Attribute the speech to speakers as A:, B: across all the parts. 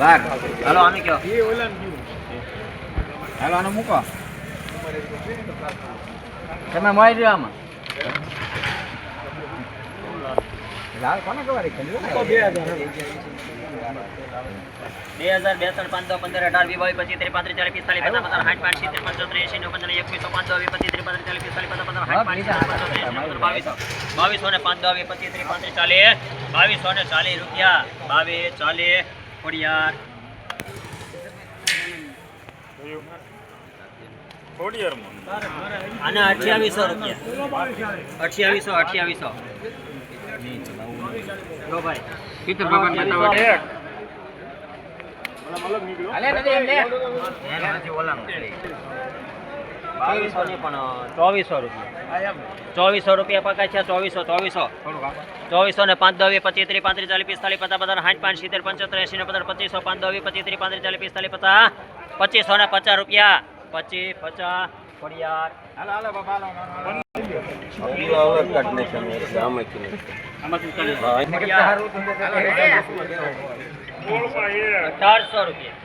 A: બાર. હાલો આને કયો હાલો આને મૂકો. તમે મોઈ રહ્યો આમાં. લાલ કોને કવારી
B: બે હજાર બે ત્રણ પાંચ પંદર અઢાર વીસ બાવીસ પચીસ ત્રીસ પાંત્રીસ ચાલીસ પિસ્તાલીસ પચાસ પચાસ સાઠ પાંચ સિત્તેર પંચોતેર એસી નવ પંદર એકવીસો પાંચ દસ પચીસ ત્રીસ પાંત્રીસ ચાલીસ પિસ્તાલીસ પચાસ પચાસ સાઠ પાંચ સિત્તેર બાવીસો બાવીસો ને પાંચ દસ પચીસ ત્રી પાંત્રીસ ચાલીસ બાવીસો ને ચાલીસ રૂપિયા બાવીસ ચાલીસ. ખોડિયાર. આને અઠ્યાવીસો રૂપિયા. અઠ્યાવીસો અઠ્યાવીસો. જો ભાઈ
A: પિતર ભગવાન બતાવો. અલે નથી એમ લે નથી ઓલાનું.
B: બાવીસો ની પણ ચોવીસો રૂપિયા. ચોવીસો રૂપિયા પકાય છે ચોવીસો ચોવીસો. ચોવીસો ને પાંચ દવી પચીસ ત્રીસ પાંત્રીસ ચાલીસ પિસ્તાલીસ પચાસ પચાસ સાઠ પાંચ સિત્તેર પંચોતેર એસી ને પચાસ પચીસો પાંચ દવી પચીસ ત્રીસ પાંત્રીસ ચાલીસ પિસ્તાલીસ પચાસ પચીસો ને પચાસ રૂપિયા. પચીસ પચાસ
A: હાલો હાલો હાલો,
B: અઢારસો રૂપિયા.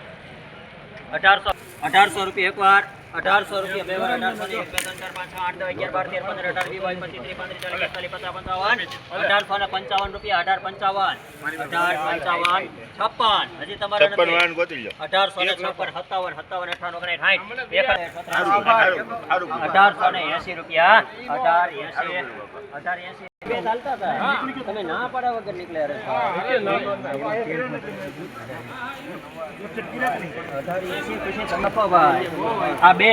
B: અઢારસો અઢારસો રૂપિયા એક વાર અઢારસો રૂપિયા બે વાર અઢારસો ને એક બે ત્રણ ચાર પાંચ છ આઠ દસ અગિયાર બાર તેર પંદર અઢાર વીસ બાવીસ પચીસ ત્રીસ પાંત્રીસ ચાલીસ પિસ્તાલીસ પચાસ પંચાવન અઢારસો ને પંચાવન રૂપિયા અઢાર પંચાવન અઢાર પંચાવન છપ્પન. હજી તમારે અઢારસો ને છપ્પન સત્તાવન સત્તાવન અઠાવન ઓગણીસ સાઠ અઢારસો ને એસી રૂપિયા. અઢાર એસી અઢાર એસી. બે ચાલતા હતા. તમે ના વગર નીકળ્યા આ બે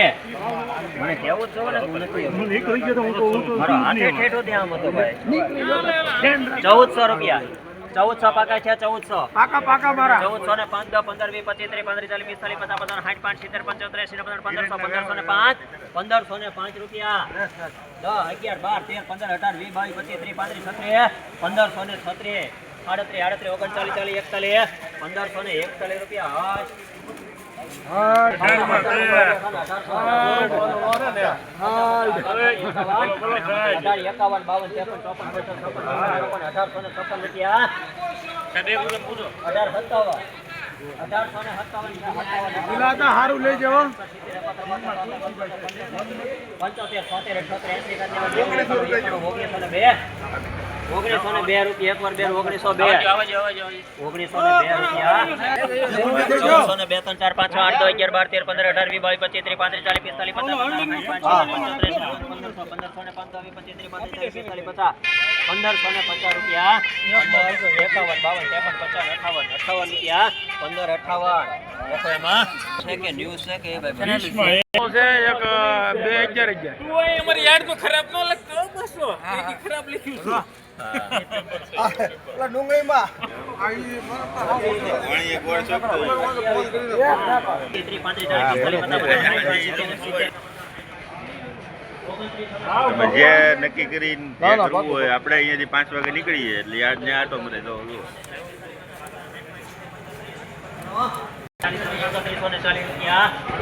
B: મને કેવું જ ને હું નથી ચૌદસો રૂપિયા. ચૌદસો પાકા છે ચૌદસો.
A: પાકા પાકા મારા.
B: ચૌદસો ને પાંચ દસ પંદર વીસ પચીસ ત્રીસ પાંત્રીસ ચાલીસ પિસ્તાલીસ પચાસ પચાસ સાઠ પાંચ સિત્તેર પંચોતેર એસી પંદર પંદરસો પંદરસો ને પાંચ પંદરસો ને પાંચ રૂપિયા. દસ અગિયાર બાર તેર પંદર અઢાર વીસ બાવીસ પચીસ ત્રીસ પાંત્રીસ છત્રીસ પંદરસો ને છત્રીસ આડત્રીસ આડત્રીસ ઓગણચાલીસ ચાલીસ એકતાલીસ પંદરસો ને એકતાલીસ રૂપિયા. એકાવન બાવન ત્રેપન ચોપન છપ્પન અઢારસો રૂપિયા અઢાર સત્તાવન
A: હારું લઈ જાઓ
B: પંચોતેર છોતેર અઠોતેર એસી બે ઓગણીસો ને બે રૂપિયા એક વાર બે ઓગણીસો બે ઓગણીસો ને બે રૂપિયા ને બે ત્રણ ચાર પાંચ છ આઠ દસ અગિયાર બાર તેર પંદર અઢાર વીસ બાવીસ પચીસ ત્રીસ પાંત્રીસ ચાલીસ પિસ્તાલીસ પચાસ પંદરસો પંદરસો ને પાંચ દસ વીસ પચીસ ત્રીસ પાંત્રીસ ચાલીસ પિસ્તાલીસ પચાસ પંદરસો ને પચાસ રૂપિયા. એકાવન બાવન ત્રેપન પચાસ અઠાવન અઠાવન રૂપિયા. પંદર અઠાવન. દેખો એમાં? છે કે ન્યૂઝ છે કે ભાઈ
A: છે? એક બે અગિયાર અગિયાર.
B: પિસ્તાલીસ પચાસ પચાસ સાઠ સિત્તેર સિત્તેર
C: તમે જે નક્કી કરીને જે કરવું હોય આપણે અહીંયાથી પાંચ વાગે નીકળીએ એટલે યાદ ને આટો મળે તો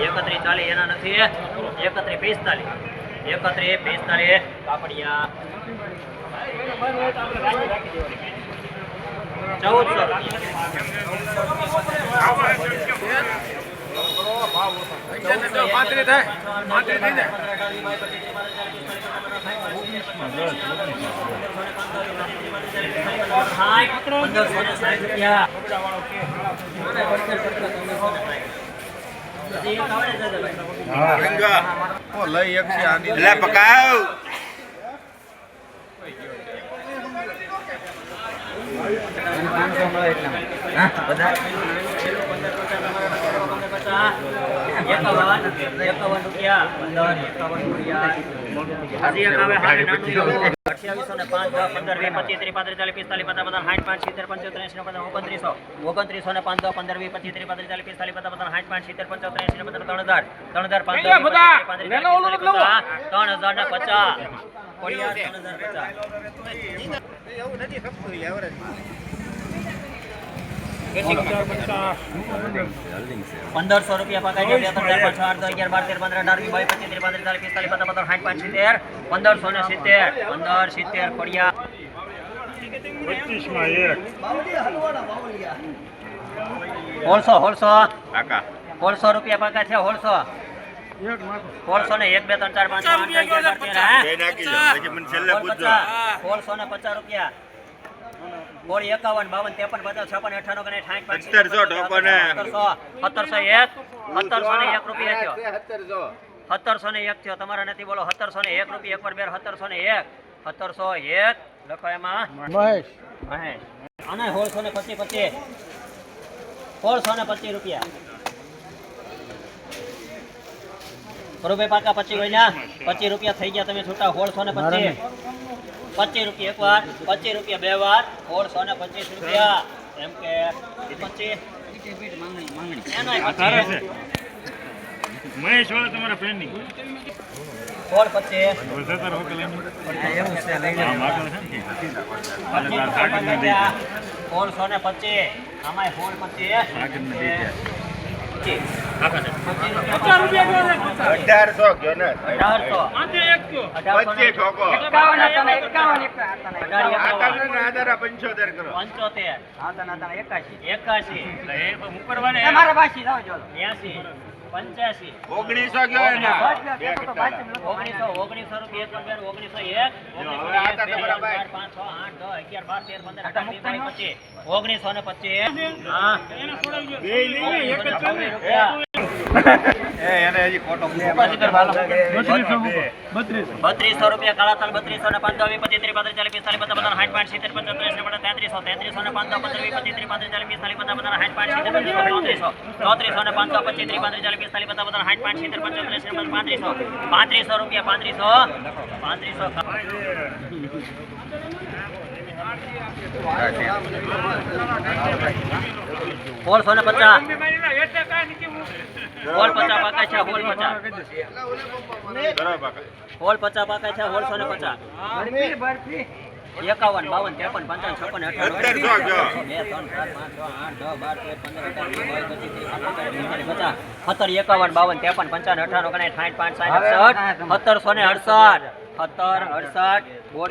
B: એકત્રીસ ચાલીસ એના નથી એકત્રીસ પિસ્તાલીસ એકત્રીસ પિસ્તાલીસ કાપડિયા ચૌદસો.
A: લઈ એક છે આની
C: એટલે
B: ને પાંચ પંદર વીસ પચીસ ત્રીસ પાંત્રીસ ચાલીસ પિસ્તાલીસ પચાસ પચાસ પાંચ સિત્તેર પંચોતેર એસી પચાસ ઓગણત્રીસો ઓગણત્રીસો ને પાંચ પંદર વીસ પચીસ ત્રીસ પાંત્રીસ ચાલીસ પિસ્તાલીસ પચાસ પચાસ સાઠ પાંચ સિત્તેર પંચોતેર એસી પચાસ ત્રણ હજાર ત્રણ હજાર પાંચ પચીસ, પચાસ, ત્રણ હજાર પચાસ હજાર પચાસ પંદરસો રૂપિયા પકાઈ બે ત્રણ ચાર પાંચ આઠ દસ અગિયાર બાર તેર પંદર અઢાર વીસ બાવીસ પચીસ ત્રીસ પાંત્રીસ ચાલીસ પિસ્તાલીસ પચાસ પંદર સાઠ પાંચ સિત્તેર પંદરસો ને સિત્તેર પંદર સિત્તેર ખોડિયા સોળસો સોળસો
C: કાકા.
B: સોળસો રૂપિયા પાકા છે સોળસો હોલસો ને એક બે ત્રણ ચાર પાંચ સોળસો ને પચાસ રૂપિયા. સોળ એકાવન બાવન ત્રેપન પચાસ છપ્પન અઠાણું અને સાઠ પાંચ
C: સત્તરસો ઢોકો ને.
B: સત્તરસો સત્તરસો એક સત્તરસો ને એક રૂપિયા થયો. સત્તરસો ને એક થયો. તમારા નથી બોલો. સત્તરસો ને એક રૂપિયા એક વાર બે સત્તરસો ને એક. સત્તરસો એક. લખો એમાં.
A: મહેશ.
B: મહેશ. અને સોળસો ને પચીસ પચીસ. સોળસો ને પચીસ રૂપિયા. રૂપિયા પાકા પચીસ હોય ને પચીસ રૂપિયા થઈ ગયા તમે છૂટા. સોળસો ને પચીસ. પચીસ રૂપિયા એક વાર પચીસ રૂપિયા બે વાર સોળસો ને પચીસ રૂપિયા. એમ કે પચીસ.
D: મહેશ વાળા તમારા ફ્રેન્ડની.
B: સોળ પચીસ. સોળસો ને પચીસ. આમાંય સોળ પચીસ.
C: અઢારસો ગયો ને. આધારે પંચોતેર કરો.
B: પંચોતેર. એકાશી. બ્યાસી પંચ્યાસી.
C: ઓગણીસો ગયો ને
B: ઓગણીસો ઓગણીસો રૂપિયા એક ઓગણીસો એક. ઓગણીસો
C: હવે આ
B: એક, બે,
C: તો તમારા
B: ત્રણ, ચાર, પાંચ છ આઠ દસ અગિયાર બાર તેર પંદર અઢાર વીસ બાવીસ પચીસ. ઓગણીસો ને પચીસ. હા. બત્રીસો રૂપિયા કાળા તલ બત્રીસો ને પંદર પચીસ ત્રીસ પાંત્રીસ ચાલીસ પિસ્તાલીસ પચાસ પાંચ સિત્તેર પચાસ ત્રીસ ને તેત્રીસો તેત્રીસો ને પંદર પંદર પચીસ ત્રીસ પાંત્રીસ ચાલીસ પિસ્તાલીસ પચાસ પાંચ સિત્તેર પચાસ ચોત્રીસો ચોત્રીસો ને પંદર પચીસ ત્રીસ પાંત્રીસ ચાલીસ પિસ્તાલીસ પચાસ પચાસ સાઠ પાંચ સિત્તેર પચાસ ત્રીસ ને પચાસ પાંત્રીસો પાંત્રીસો રૂપિયા પાંત્રીસો પાંત્રીસો. સોળસો ને પચાસ હોલ પચાસ પાકા છે હોલ પચાસ
C: કરો બાકા.
B: હોલ પચાસ પાકા છે હોલસો ને પચાસ એકાવન બાવન ત્રેપન પંચાવન છપ્પન અઠાવન
C: સત્તરસો ગયો
B: બે ત્રણ ચાર પાંચ છ આઠ દસ બાર તેર પંદર અઢાર વીસ બાવીસ પચીસ ત્રીસ પાંત્રીસ ચાલીસ પિસ્તાલીસ પચાસ સત્તર એકાવન બાવન ત્રેપન પંચાવન અઠાવન ઓગણીસ સાઠ પાંચ સાઠ અડસઠ સત્તરસો ને અડસઠ સત્તર અડસઠ બોલ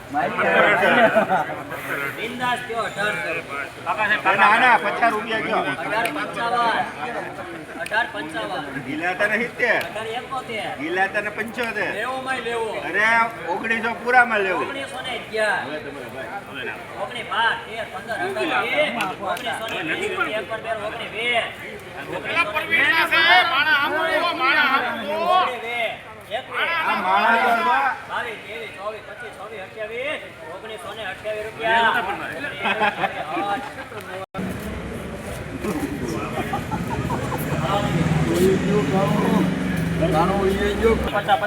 B: પંચાવન
C: ગીલા તને સિત્તેર
B: અઢાર એકોતેર
C: ગીલા તને પંચોતેર
B: લેવોમાંય લેવો
C: અરે ઓગણીસો પૂરામાં લેવું
B: ઓગણીસો ને અગિયાર ઓગણી બાર તેર પંદર અઢાર વીસ ઓગણીસો ને વીસ એક પર બે ઓગણી વીસ ઓગણીસો ને વીસ ઓગણી વીસ એકવીસ
C: આ માણસ તો જો.
B: બાવીસ ત્રેવીસ ચોવીસ પચીસ છવ્વીસ અઠ્યાવીસ ઓગણીસો ને અઠ્યાવીસ રૂપિયા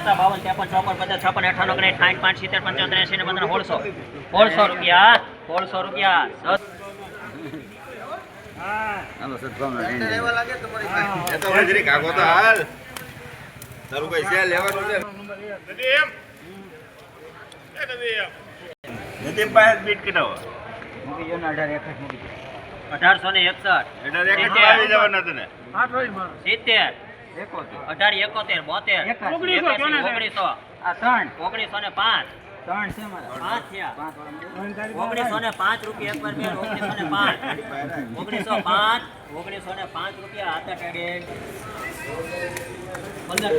B: પચાસ બાવન ત્રેપન ચોપન પચાસ છપ્પન અઠાણું ઓગણીસ સાઠ પાંચ સિત્તેર પંચોતેર એસી ને પંદર સોળસો. સોળસો રૂપિયા સોળસો રૂપિયા. અઢારસો ને એકસઠ.
C: એટલે એક આવી જવાના તને.
B: સિત્તેર. અઢાર એકોતેર બોતેર. એકાસી, ઓગણીસો ઓગણીસો. ને પાંચ. પાંચ થયા. ઓગણીસો ને પાંચ રૂપિયા એક વાર બે ઓગણીસો ને પાંચ. ઓગણીસો પાંચ ઓગણીસો ને પાંચ રૂપિયા હાથે ટેડે પંદર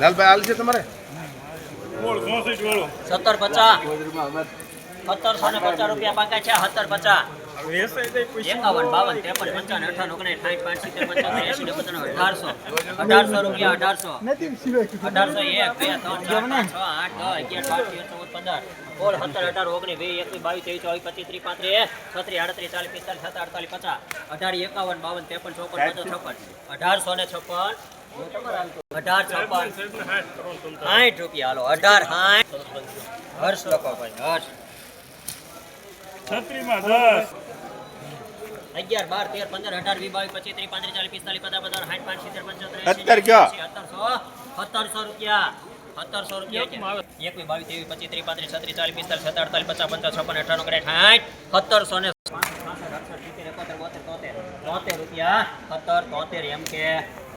A: લાલભાઈ હાલ છે તમારે?
B: સત્તર પચાસ. સત્તરસો ને પચાસ રૂપિયા પાકા છે સત્તર પચાસ. એકાવન બાવન ત્રેપન પંચાવન અઠાવન ઓગણીસ સાઠ પાંચ સિત્તેર પંચાવન એસી ને અઢારસો. અઢારસો રૂપિયા અઢારસો. અઢારસો એક બે ત્રણ ચાર પાંચ છ આઠ દસ અગિયાર બાર તેર ચૌદ પંદર. સોળ સત્તર અઢાર ઓગણીસ બે એકવીસ બાવીસ ત્રેવીસ ચોવીસ પચીસ ત્રીસ પાંત્રીસ છત્રીસ આડત્રીસ ચાલીસ પિસ્તાલીસ સત્તર અડતાલીસ પચાસ. અઢાર એકાવન બાવન ત્રેપન ચોપન પચાસ છપ્પન. અઢારસો ને છપ્પન. અઢાર છપ્પન. સાઠ રૂપિયા હાલો અઢાર સાઠ હર્ષ લખો ભાઈ હર્ષ.
D: છત્રીમાં દસ.
B: અગિયાર બાર તેર પંદર અઢાર વી બાવીસ પચીસ ત્રીસ પાંત્રીસ ચાલીસ પિસ્તાલીસ પચાસ પચાસ સાઠ પાંચ સિત્તેર પંચોતેર
C: સત્તર કયો?
B: સત્તરસો સત્તરસો રૂપિયા સત્તરસો રૂપિયા એકવીસ બાવીસ ત્રેવીસ પચીસ ત્રીસ પાંત્રીસ છત્રીસ ચાલીસ પિસ્તાલીસ સત્તર અડતાલીસ પચાસ પંચાસ છપ્પન અઠાણું કરે સાઠ સત્તરસો ને રૂપિયા સત્તર તોતેર એમ કે